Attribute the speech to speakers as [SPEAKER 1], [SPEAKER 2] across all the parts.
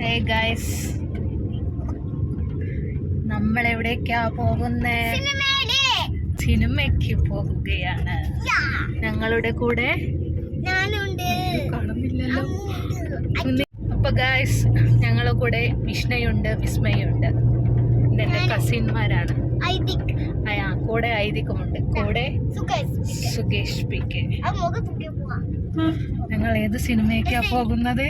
[SPEAKER 1] Hey guys നമ്മൾ എവിടേക്കാ പോകുന്നേ സിനിമയ്ക്ക് പോകുകയാണ്. ഞങ്ങളുടെ കൂടെ? കാണുന്നില്ലല്ലോ. അപ്പൊ ഗൈസ് ഞങ്ങളുടെ കൂടെ വിഷ്ണയുണ്ട് വിസ്മയുണ്ട്. ഇതെന്റെ കസിന്മാരാണ് കൂടെ ഐതികമുണ്ട് കൂടെ സുകേഷ് പി കെ. ഞങ്ങൾ ഏത് സിനിമയ്ക്കാ പോകുന്നത്?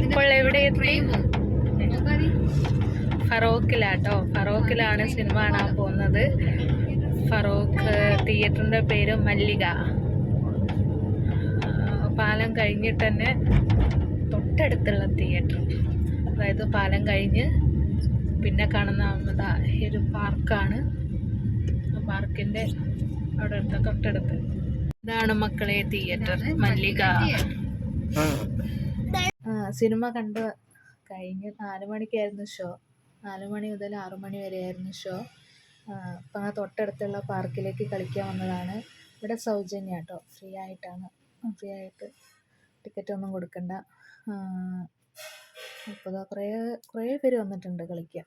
[SPEAKER 1] ഇപ്പോൾ എവിടെ എത്തി? ഫറോക്കിലാട്ടോ. ഫറോക്കിലാണ് സിനിമ കാണാൻ പോകുന്നത്. ഫറോക്ക് തിയേറ്ററിന്റെ പേര് മല്ലിക. പാലം കഴിഞ്ഞിട്ട് തന്നെ തൊട്ടടുത്തുള്ള തിയേറ്റർ. അതായത് പാലം കഴിഞ്ഞ് പിന്നെ കാണുന്ന ഒരു പാർക്കാണ്. പാർക്കിന്റെ അവിടെ അടുത്ത തൊട്ടടുത്ത്. ഇതാണ് മക്കളെ തിയേറ്റർ മല്ലിക. സിനിമ കണ്ട് കഴിഞ്ഞ് നാല് മണിക്കായിരുന്നു ഷോ. നാല് മണി മുതൽ ആറു മണി വരെയായിരുന്നു ഷോ. അപ്പം ആ തൊട്ടടുത്തുള്ള പാർക്കിലേക്ക് കളിക്കാൻ വന്നതാണ്. ഇവിടെ സൗജന്യ കേട്ടോ ഫ്രീ ആയിട്ടാണ്. ഫ്രീ ആയിട്ട് ടിക്കറ്റ് ഒന്നും കൊടുക്കണ്ട. അപ്പോൾ കുറേ കുറേ പേര് വന്നിട്ടുണ്ട് കളിക്കാൻ.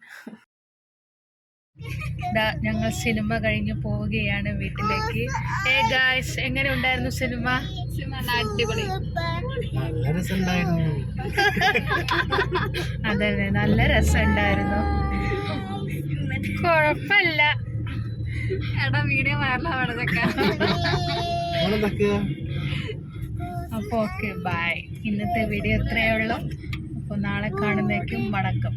[SPEAKER 1] ദാ ഞങ്ങൾ സിനിമ കഴിഞ്ഞ് പോവുകയാണ് വീട്ടിലേക്ക്. ഏ ഗായ്സ് എങ്ങനെ ഉണ്ടായിരുന്നു സിനിമ? അടിപൊളി.
[SPEAKER 2] നല്ല രസമുണ്ടായിരുന്നു.
[SPEAKER 1] അതന്നെ നല്ല രസമുണ്ടായിരുന്നു. കുഴപ്പമില്ല. എടാ വീഡിയോ വൈറലാവണതൊക്കെ അപ്പോൾ ഓക്കെ ബൈ ഇന്നത്തെ വീഡിയോ ഇത്രയേ ഉള്ളൂ. അപ്പോൾ നാളെ കാണുന്നേക്കും. വണക്കം.